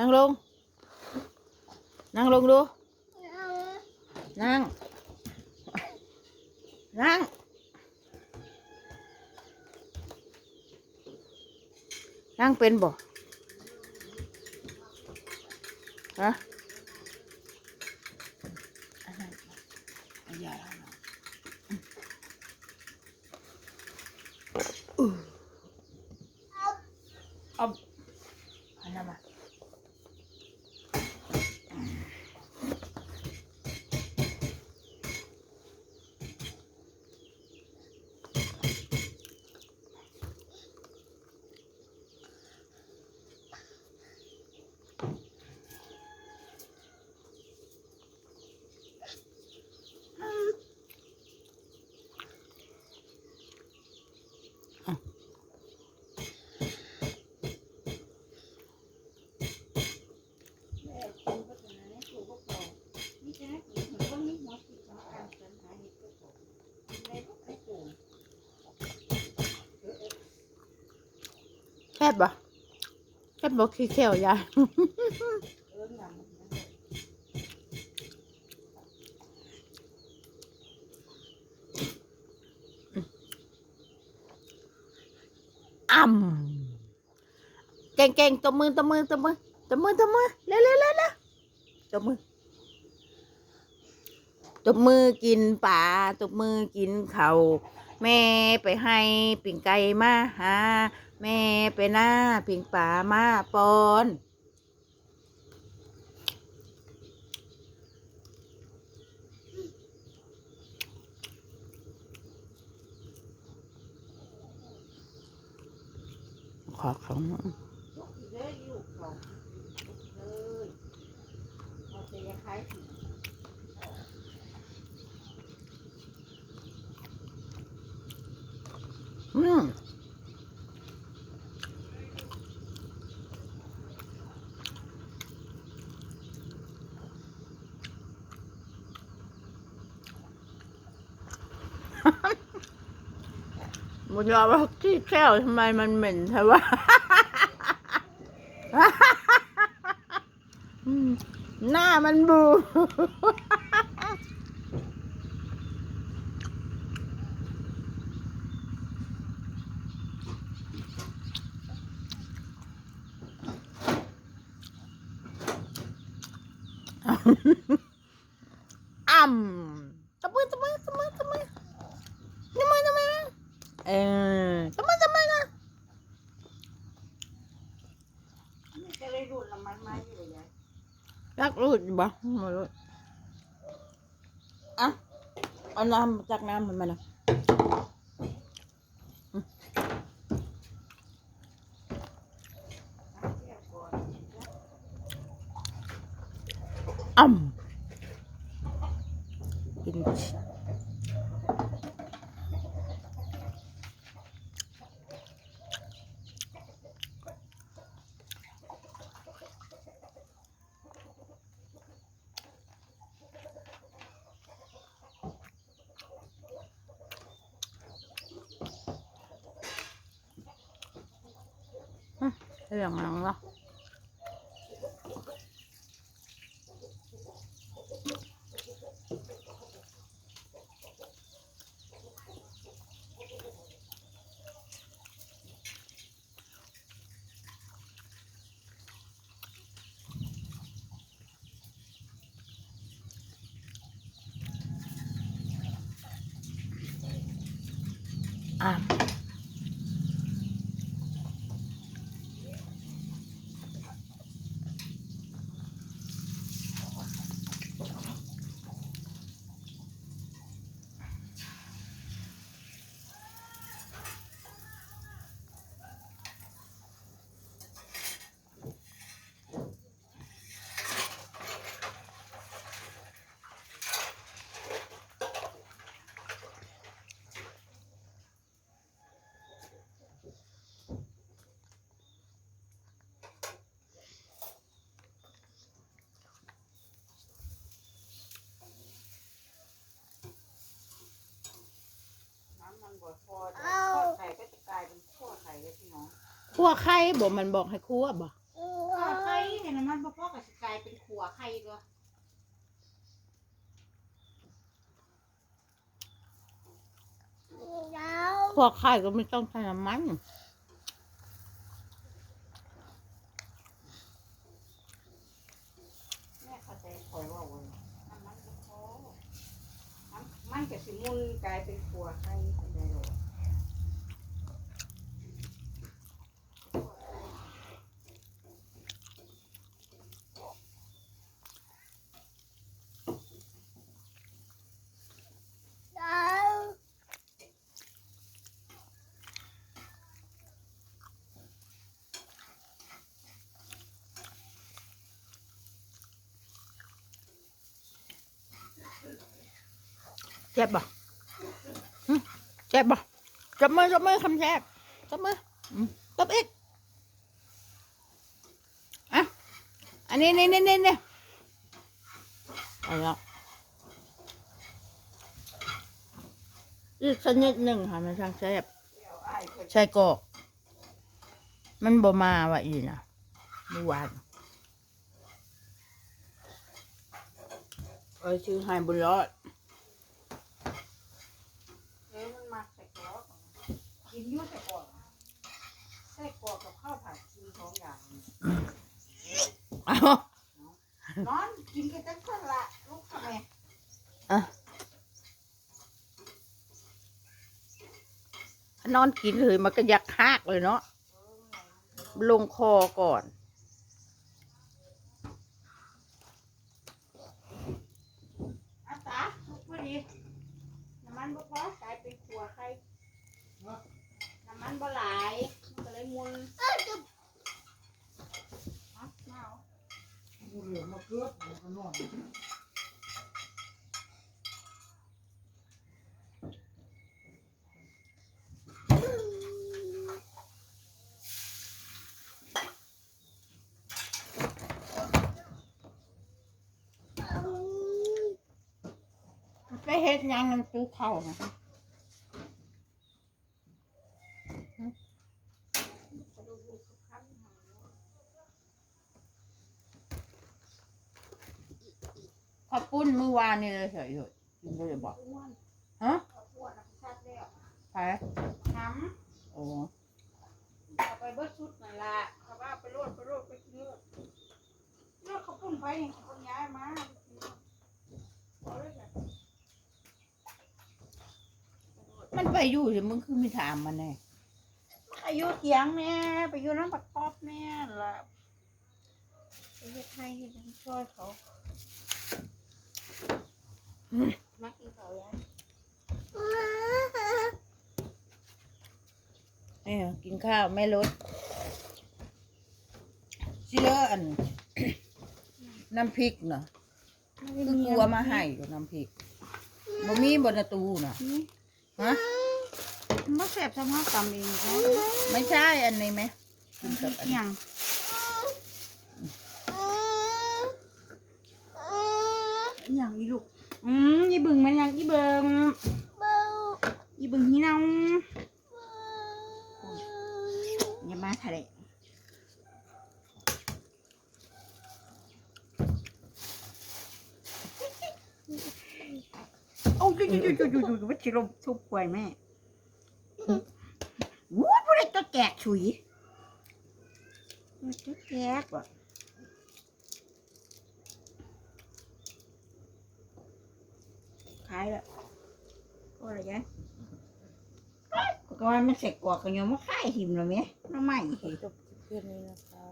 นั่งลง นั่งลงดู นั่ง นั่ง นั่งเป็นบ่ฮะอันนั้นเอายาเอาหน่อยอือเอาอันนั้นมา แคบบ่แคบบ่ขี้เขียวยายอ่ำเก่งเก่งๆตบมือตบมือตบมือตบมือตบมือเร็วเร็วเร็วเร็วตบมือตบมือกินป่าตบมือกินเขาวแม่ไปให้ปิ่งไก่มาหา แม่ไปหน้าปิ่งป่ามาปอนขอของ อืม มันยอมว่าที่แก้วทำไมมันเหม็นใช่วะอืมหน้ามันบู อ่ำตบมือตบมือตบมือตบมือตบมือตบมือ เออตบมือตบมือนะจะได้รุ่นละมันมาอยู่ยาย รักรูดบ่มารูดอะเอาน้ำจากน้ำมันมานะอืมอ่ำกิน เรื่องนั้นเหรออะ บดพอทอดไข่ก็จะกลายเป็นขั้วไข่เลยพี่น้องคั่วไข่บอกมันบอกให้คั่วบ่ขั้วไข่เนี่ยนะมันอีกเหรอพวกไข่ก็ไม่ต้องใช้น้ำมันแม่เข้าใจคอยว่าวันน้ำมันก็พอน้ำมันก็สิมุนกลายเป็นขัวไข่เป็นไงหรอ เจ็บบ่เจ็บบ่จับมือจับมือคำแซ่บจับมือจับอีกอะอันนี้นี่นี่นี่นี่เอาละอีกสักนิดหนึ่งค่ะมันช่างแซ่บเดี๋ยวอ้ายเพิ่นใช่ก็มันบ่มาว่ะอีนะเมื่อวานเอ้ยชื่อไฮบุญรอด เอ้ยมันมาใส่กรอกกินอยุ่ใส่กรอกใส่กรอกกับข้าวผัดชีสองอย่างนี่ อ้าว นอนกินกันตั้งแต่ละลูกทำไมอะนอนกินเลยมันก็ยักหากเลยเนาะลงคอก่อนอาตาลูกพอดีน้ำมันบ่พอกลายเป็นขัวไข่น้ำมันบ่หลายมันก็เลยมุนเอามาเอาูเหลือมาเกือบมันก็นอนไปเฮ็ดหยังมันตู้เข้านะกระดูกลูกกับข้าวหา ข้า วปุ้นเมื่อวานนี่เลยเฉยอยู่กินบ่ได้บอกอ้วนฮะเอาอ้วนเอาไปชัดแล้วไปน้โอ้ำเอาไปเบิดชุดนั่นล่ะเขาว่าไปโรดไปโรดไปกินโรดโรดเขาปุ่นไปนี่เขาย้ายมาเอาเลยจ้ะมันไปอยู่สิมึงคือไม่ถามมันแน่อายุเถียงแม่ไปอยู่น้ำปักป๊อบแม่ล่ะไปเฮ็ดให้เฮ็ดให้ช่วยเขา นักกินเขายังนี่กินข้าวไม่ลดสิเลออัน น้ำพริกเนาะคือกลัวมาให้อยู่น้ำพริกบ่มีบนประตูน่ะนี่ฮะมันบ่แซ่บสำหรับตำเองเขาไม่ใช่อันนี้ไหมกินกับอันเที่นี้ยงอย่างอีลูก อืมยีบึงมันยังอีเบิงอีบึงที่เนาอย่ามาทะเลโอ้ยยยยยยยวัชิรมทุบป่วยแม่วู้ผู้ใดตัวแจกฉุยตัวแจกว่ะ ขายแล้วก็อะไรยังก็ว่ามันเสร็จกว่ากันยังไม่ขายหิมแล้วไหมน้ำใหม่จบคลิปนี้นะคะ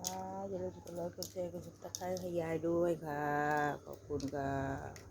อย่าลืมกดไลค์กดแชร์กดติดตามให้ยายด้วยค่ะ ขอบคุณค่ะ